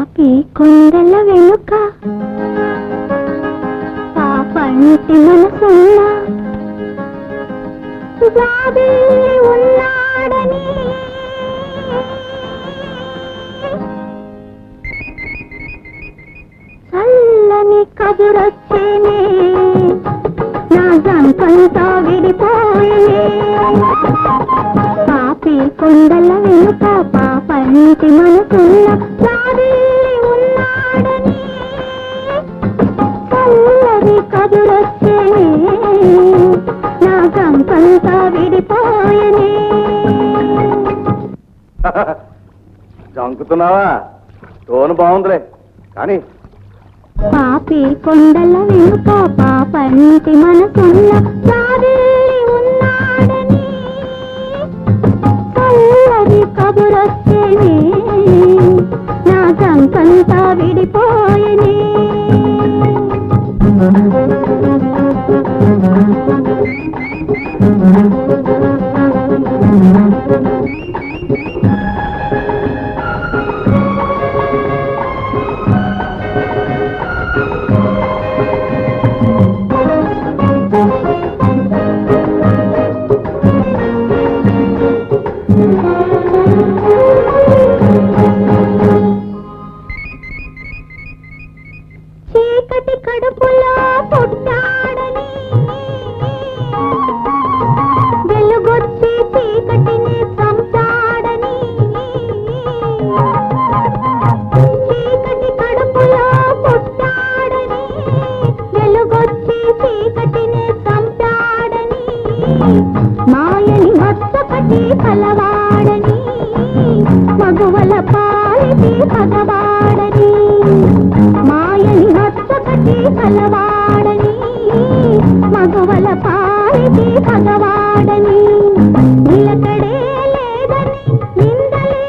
పాపి కొండల వెనుక. పాపంటి మనసున్న ఉన్నాడని. చల్లని కదురొచ్చేనే నా జంకంతా విడిపోయే పాపి కొండల వెనుక పాపంటి మనసున్న నా విడిపోయనే. చంకుతున్నావా టోన్ బాగుందిలే. కానీ పాపి కొండల వెనుక పాపంటి మనసున్న ఉన్నాడని. కబురొచ్చేనే చీకటి కడుపులో పుట్టాడని. వెలుగొచ్చి చీకటిని చంపాడని. చీకటి కడుపులో పుట్టాడని. వెలుగొచ్చి చీకటిని చంపాడని. మాయని మత్సపటి కలవాడని. మగువల పాలిటి పగవాడని. మాయని కలవాడని మగవల పాలిటి పగవాడని నిలకడే లేదని నిందలే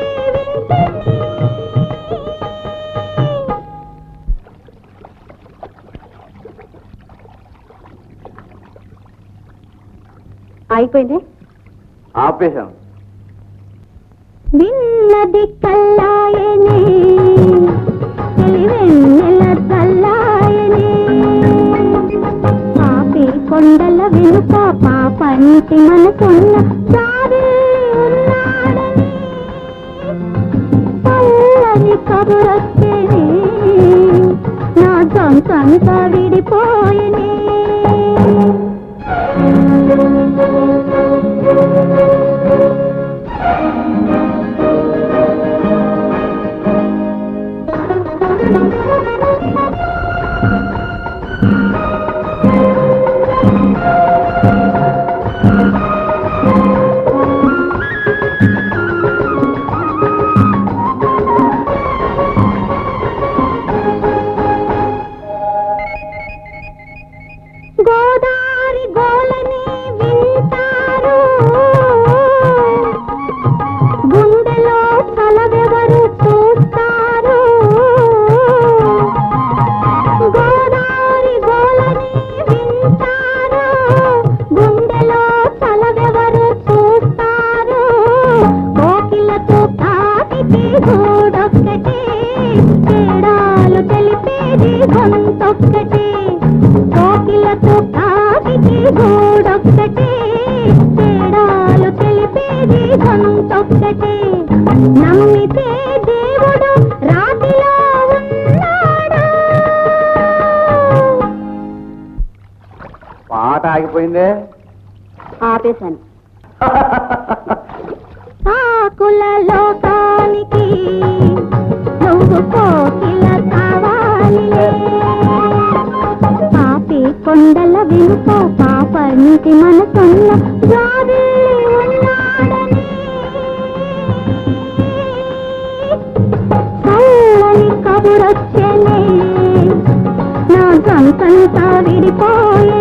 అయిపోయింది? ఆపేశాం. విన్నది కల్లాయనే పాపంటి మనకున్న జాబిల్లి ఉన్నాడని. నా సొంతంతా విడిపోయినే గూడొక్కటే తేడాలు తెలిపేది గొంతొక్కటే. కోకిలతో కాకికి గూడొక్కటే తేడాలు తెలిపేది గొంతొక్కటే. నమ్మితే దేవుడు రాతిలో ఉన్నాడు? పాట ఆగిపోయిందే? ఆపేశాను. వెనుక పాపనికి మనసున్న జాబిల్లి ఉన్నాడని. చల్లని కబురొచ్చనే నా గంతంతా విడిపోయే